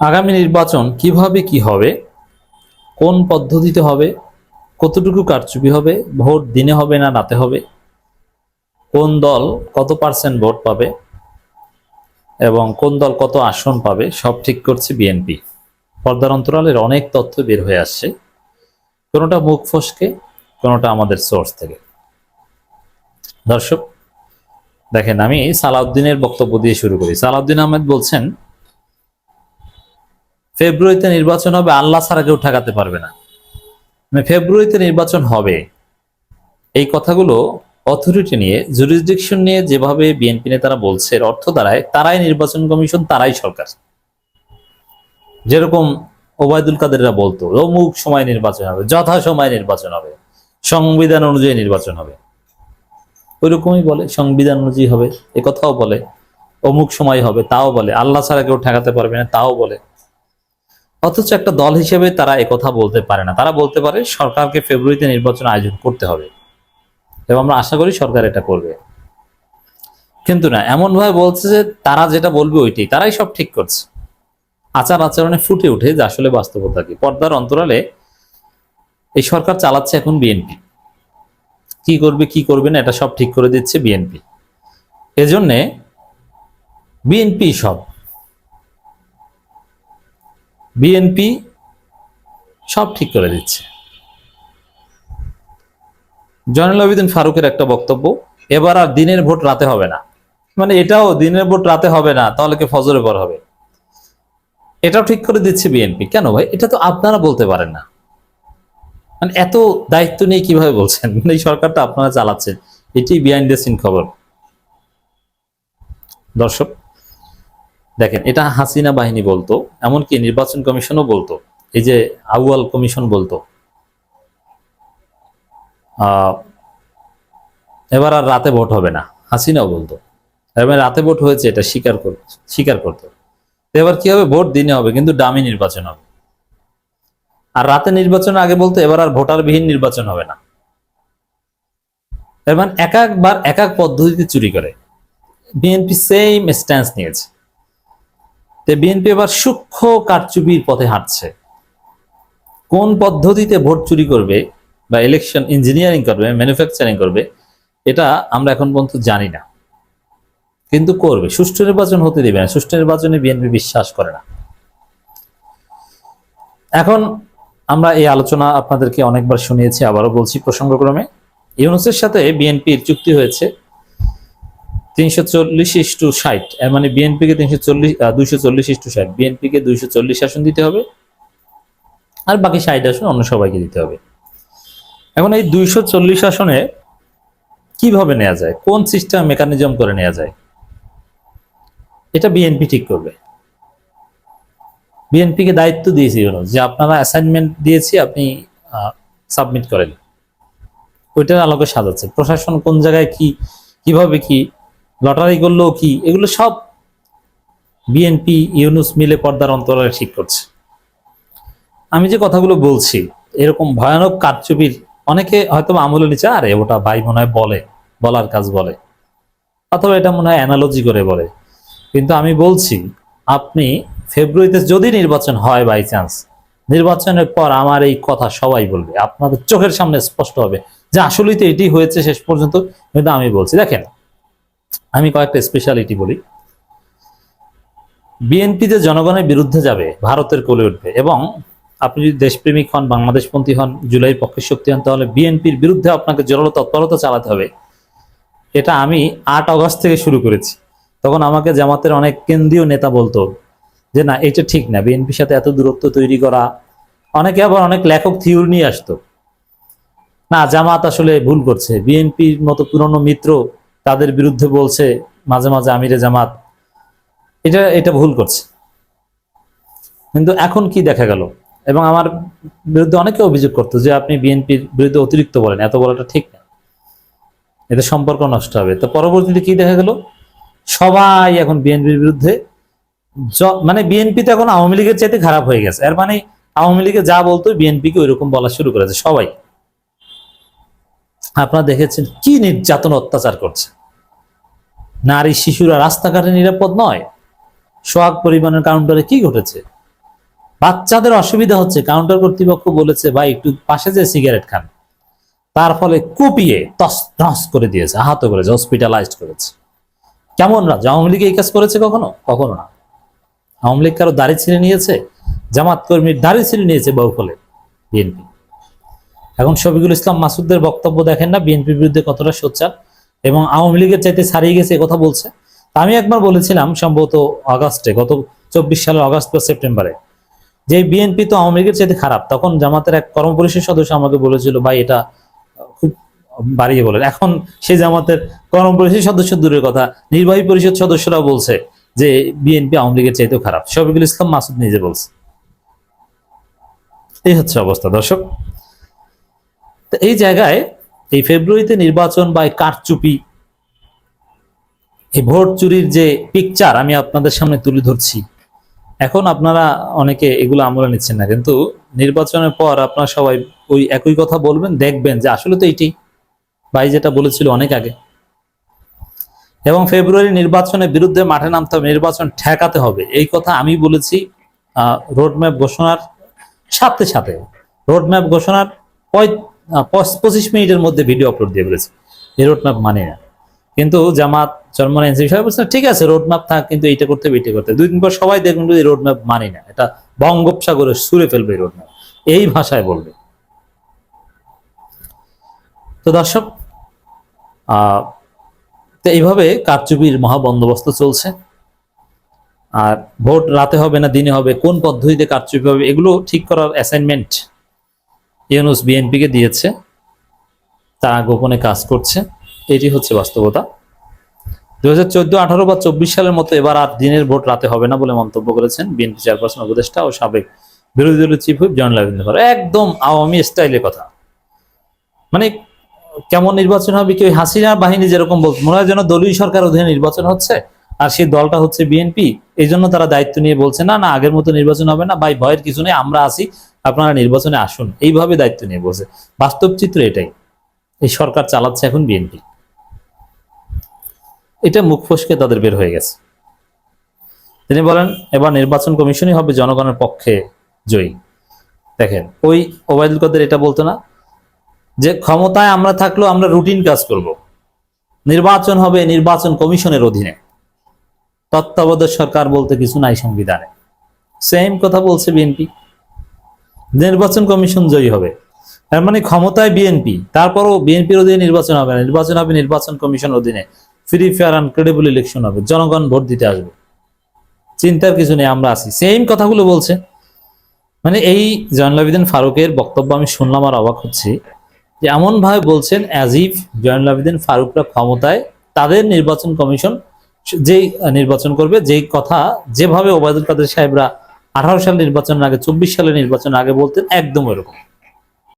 আগামী নির্বাচন কীভাবে কি হবে? কোন পদ্ধতিতে হবে? কতটুকু কারচুপি হবে? ভোট দিনে হবে না রাতে হবে? কোন দল কত পার্সেন্ট ভোট পাবে? এবং কোন দল কত আসন পাবে? সব ঠিক করছে বিএনপি। পর্দার অন্তরালের অনেক তথ্য বের হয়ে আসছে। কোনোটা মুখ ফসকে, কোনোটা আমাদের সোর্স থেকে। দর্শক, দেখেন, আমি সালাউদ্দিনের বক্তব্য দিয়ে শুরু করি। সালাউদ্দিন আহমেদ বলছেন ফেব্রুয়ারিতে নির্বাচন হবে, আল্লাহ ছাড়া কেউ ঠেকাতে পারবে না। মানে ফেব্রুয়ারিতে নির্বাচন হবে। এই কথাগুলো অথরিটি নিয়ে জুরিসডিকশন নিয়ে যেভাবে বিএনপি নেতারা বলছে অর্থ দ্বারায় তারাই নির্বাচন কমিশন, তারাই সরকার। যেরকম ওবায়দুল কাদেররা বলতো, অমুক সময় নির্বাচন হবে, যথা সময় নির্বাচন হবে, সংবিধান অনুযায়ী নির্বাচন হবে। ওইরকমই বলে, সংবিধান অনুযায়ী হবে, এ কথাও বলে, অমুক সময় হবে, তাও বলে, আল্লাহ ছাড়া কেউ ঠেকাতে পারবে না, তাও বলে। অথচ একটা দল হিসেবে তারা কথা বলতে পারে না। তারা বলতে পারে, সরকারকে ফেব্রুয়ারিতে নির্বাচন আয়োজন করতে হবে। এবং আমরা আশা করি সরকার এটা করবে। কিন্তু না এমন ভাবে বলছে যে তারা যেটা বলবে ওইটাই। তারাই সব ঠিক করছে। আচার আচরণে ফুটে উঠে যে আসলে বাস্তবতা কি। পর্দার অন্তরালে এই সরকার চালাচ্ছে এখন বিএনপি। কি করবে কি করবে না, এটা সব ঠিক করে দিচ্ছে বিএনপি। এজন্যে বিএনপি সব বিএনপি সব ঠিক করে দিচ্ছে। জয়নুল আবেদিন ফারুকের একটা বক্তব্য, এবার আর দিনের ভোট রাতে হবে না। মানে এটাও দিনের ভোট রাতে হবে না, তাহলে কি ফজরে পর হবে? এটাও ঠিক করে দিচ্ছে বিএনপি। কেন ভাই? এটা তো আপনারা বলতে পারেন না। মানে এত দায়িত্ব নিয়ে কীভাবে বলছেন? মানে এই সরকারটা আপনারা চালাচ্ছেন এটি বিহাইন্ড দ্য সিন খবর। দর্শক দেখেন, এটা হাসিনা বাহিনী বলতো, এমনকি নির্বাচন কমিশনও বলতো, এই যে আউয়াল কমিশন বলতো। এবার আর রাতে ভোট হবে না, হাসিনাও বলতো। এবার রাতে ভোট হয়েছে, এটা স্বীকার কর, স্বীকার করতো। এবার কি হবে? ভোট দিনে হবে, কিন্তু ডামি নির্বাচন হবে। আর রাতে নির্বাচন আগে বলতো, এবার আর ভোটারবিহীন নির্বাচন হবে না। এবার এক একবার এক এক পদ্ধতিতে চুরি করে। বিএনপি সেম স্ট্যান্স নিয়েছে। বিএনপি এবার সূক্ষ্ম কারচুপির পথে হাঁটছে। কোন পদ্ধতিতে ভোট চুরি করবে বা ইলেকশন ইঞ্জিনিয়ারিং করবে ম্যানুফ্যাকচারিং করবে, এটা আমরা এখন পর্যন্ত জানি না। কিন্তু করবে, সুষ্ঠু নির্বাচন হতে দেবে না, সুষ্ঠু নির্বাচনে বিএনপি বিশ্বাস করে না। এখন আমরা এই আলোচনা আপনাদেরকে অনেকবার শুনিয়েছি, আবারও বলছি প্রসঙ্গক্রমে। ইউনুসের সাথে বিএনপির চুক্তি হয়েছে। তিনশো চল্লিশ ইস্টু ষাট মানে বিএনপিকে তিনশো চল্লিশ দুইশো চল্লিশ ইস্টু ষাট। বিএনপিকে দুইশো চল্লিশ আসন দিতে হবে আর বাকি ষাট আসন অন্য সবাইকে দিতে হবে। এখন এই দুইশো চল্লিশ আসনে কীভাবে নেওয়া যায়? কোন সিস্টেম, মেকানিজম করে নেওয়া যায়? এটা বিএনপি ঠিক করবে। বিএনপিকে দায়িত্ব দিয়েছি যে আপনারা অ্যাসাইনমেন্ট দিয়েছি, আপনি সাবমিট করেন। ওইটার আলোকে সাজাচ্ছে। প্রশাসন কোন জায়গায় কি, কীভাবে কি লটারি করল কি? এগুলো সব বিএনপি, ইউনুস মিলে পর্দার অন্তরালে ঠিক করছে। আমি যে কথাগুলো বলছি, এরকম ভয়ানক কারচুপির অনেকে হয়তো আমলে নিচে আরে ওটা ভাই মনে হয় বলে, বলার কাজ বলে। অথবা এটা মনে হয় অ্যানালজি করে বলে। কিন্তু আমি বলছি, আপনি ফেব্রুয়ারিতে যদি নির্বাচন হয় বাই চান্স নির্বাচনের পর আমার এই কথা সবাই বলবে। আপনাদের চোখের সামনে স্পষ্ট হবে যে আসলেই তো এটি হয়েছে শেষ পর্যন্ত। কিন্তু আমি বলছি, দেখেন আমি কয়েকটা স্পেশালিটি বলি। বিএনপি যে জনগণের বিরুদ্ধে যাবে, ভারতের কোলে উঠবে এবং আপনি যদি দেশপ্রেমিক হন, বাংলাদেশপন্থী হন, জুলাই পক্ষে শক্তি হন, তাহলে বিএনপির বিরুদ্ধে আপনাকে জোরালো তৎপরতা চালাতে হবে। এটা আমি আট অগস্ট থেকে শুরু করেছি। তখন আমাকে জামাতের অনেক কেন্দ্রীয় নেতা বলতো যে, না, এটা ঠিক না। বিএনপির সাথে এত দূরত্ব তৈরি করা। অনেকে আবার অনেক লেখক থিওরি নিয়ে আসতো। না, জামাত আসলে ভুল করছে। বিএনপির মতো পুরনো মিত্র তাদের বিরুদ্ধে বলছে, মাঝে মাঝে আমিরে জামাত। এটা এটা ভুল করছে। কিন্তু এখন কি দেখা গেল? এবং আমার বিরুদ্ধে অনেকে অভিযোগ করতো যে আপনি বিএনপির বিরুদ্ধে অতিরিক্ত বলেন, এত বলাটা ঠিক না। এতে সম্পর্ক নষ্ট হবে। তো পরবর্তীতে কি দেখা গেল? সবাই এখন বিএনপির বিরুদ্ধে মানে বিএনপি তো এখন আওয়ামী লীগের চাইতে খারাপ হয়ে গেছে। এর মানে আওয়ামী লীগে যা বলতো বিএনপিকে ওইরকম বলা শুরু করেছে সবাই। আপনারা দেখেছেন কি নির্যাতন অত্যাচার করছে। নারী শিশুরা রাস্তাঘাটে নিরাপদ নয়। সোহাগ পরিমাণের কাউন্টারে কি ঘটেছে? বাচ্চাদের অসুবিধা হচ্ছে, কাউন্টার কর্তৃপক্ষ বলেছে, ভাই, একটু পাশে যে সিগারেট খান। তার ফলে কুপিয়ে তস তস করে দিয়েছে, আহত করেছে হসপিটালাইজড করেছে। কেমন রাজ আওয়ামী লীগ এই কাজ করেছে কখনো? কখনো না। আওয়ামী লীগ কারও দাড়ি ছিঁড়ে নিয়েছে? জামাত কর্মীর দাড়ি ছিঁড়ে নিয়েছে বহুফলে বিএনপি। এখন শফিকুল ইসলাম মাসুদদের বক্তব্য দেখেন না, বিএনপির বিরুদ্ধে কতটা সোচ্চার? এবং আওয়ামী লীগের চাইতে ছাড়িয়ে গেছে কথা বলছে। আমি একবার বলেছিলাম সম্ভবত আগস্টে, গত চব্বিশ সালের আগস্ট বা সেপ্টেম্বরে, যে বিএনপি তো আওয়ামী লীগের চাইতে খারাপ, তখন জামাতের এক কর্মপরিষদ সদস্য আমাকে বলেছিল, ভাই, এটা খুব বাড়িয়ে বলেন। এখন সেই জামাতের কর্মপরিষদ সদস্য, দূরের কথা, নির্বাহী পরিষদ সদস্যরা বলছে যে বিএনপি আওয়ামী লীগের চাইতেও খারাপ। শফিকুল ইসলাম মাসুদ নিজে বলছে। এই হচ্ছে অবস্থা, দর্শক। তো এই জায়গায় এই ফেব্রুয়ারিতে নির্বাচন বা কারচুপি। এই ভোট চুরির যে পিকচার আমি আপনাদের সামনে তুলে ধরছি। এখন আপনারা অনেকে এগুলো আমলে নিচ্ছেন না, কিন্তু নির্বাচনের পর আপনারা সবাই ওই একই কথা বলবেন, দেখবেন যে আসলে তো এইটাই ভাই যেটা বলেছিল অনেক আগে। এবং ফেব্রুয়ারি নির্বাচনের বিরুদ্ধে মাঠে নামতে হবে, নির্বাচন ঠেকাতে হবে। এই কথা আমি বলেছি রোডম্যাপ ঘোষণার সাথে সাথে। রোডম্যাপ ঘোষণার পঁচিশ মিনিটের মধ্যে ভিডিও আপলোড দিয়ে বলেছি এই রোডম্যাপ মানে না। কিন্তু জামাত চরমন এনসিপি সবাই বলছে, ঠিক আছে রোডম্যাপ থাক, কিন্তু এইটা করতে হবে, এইটা করতে। দুই পর সবাই দেখবেন যে রোডম্যাপ মানে না। এটা বঙ্গোপসাগরে সুরে ফেলবে এই রোডম্যাপ এই ভাষায় বলবে। তো দর্শক তো এইভাবে কারচুপির মহাবন্দোবস্ত চলছে। আর ভোট রাতে হবে না, দিনে হবে। কোন পদ্ধতিতে কারচুপি হবে, এগুলো ঠিক করার অ্যাসাইনমেন্ট ইউনুস বিএনপিকে দিয়েছে, তারা গোপনে কাজ করছে, এটি হচ্ছে বাস্তবতা। দু হাজার চোদ্দ, আঠারো বা চব্বিশ সালের মতো এবার আর দিনের ভোট রাতে হবে না বলে মন্তব্য করেছেন বিএনপি চেয়ারপারসন উপদেষ্টা ও সাবেক বিরোধী দলের চিফ হুইপ ফারুক। একদম আওয়ামী স্টাইলে কথা। মানে কেমন নির্বাচন হবে কি ওই হাসিনা বাহিনী যেরকম বলছে মনে হয় যেন দলীয় সরকার অধীনে নির্বাচন হচ্ছে, আর সেই দলটা হচ্ছে বিএনপি। এই জন্য তারা দায়িত্ব নিয়ে বলছে, না না, আগের মতো নির্বাচন হবে না, ভাই, ভয়ের কিছু নেই, আমরা আছি, আপনারা নির্বাচনে আসুন। এইভাবে দায়িত্ব নিয়ে বলছে। বাস্তব চিত্র এটাই। এই সরকার চালাচ্ছে এখন বিএনপি। এটা মুখ ফসকে তাদের বের হয়ে গেছে। তিনি বলেন, এবার নির্বাচন কমিশনই হবে জনগণের পক্ষে জয়ী। দেখেন, ওই ওবায়দুল কাদের এটা বলতো না, যে ক্ষমতায় আমরা থাকলেও আমরা রুটিন কাজ করব। নির্বাচন হবে নির্বাচন কমিশনের অধীনে। তত্ত্বাবধায়ক সরকার বলতে কিছু নাই সংবিধানে। সেম কথা বলছে বিএনপি নির্বাচন কমিশন জয়ী হবে। তার মানে ক্ষমতায় বিএনপি তারপরও বিএনপির অধীনে নির্বাচন হবে নির্বাচন হবে নির্বাচন কমিশন অধীনে। Free fair and credible election হবে। জনগণ ভোট দিতে আসবে। চিন্তার কিছু নেই, আমরা আছি। সেম কথাগুলো বলছে। মানে এই জয়নুল আবেদিন ফারুকের বক্তব্য আমি শুনলাম আর অবাক হচ্ছি যে এমন ভাবে বলছেন অ্যাজ ইফ জয়নুল আবেদিন ফারুকরা ক্ষমতায় তাদের নির্বাচন কমিশন যেই নির্বাচন করবে, যেই কথা যেভাবে ওবায়দুল কাদের সাহেবরা আঠারো সাল নির্বাচনের আগে, চব্বিশ সালের নির্বাচনের আগে বলতেন, একদম ওইরকম।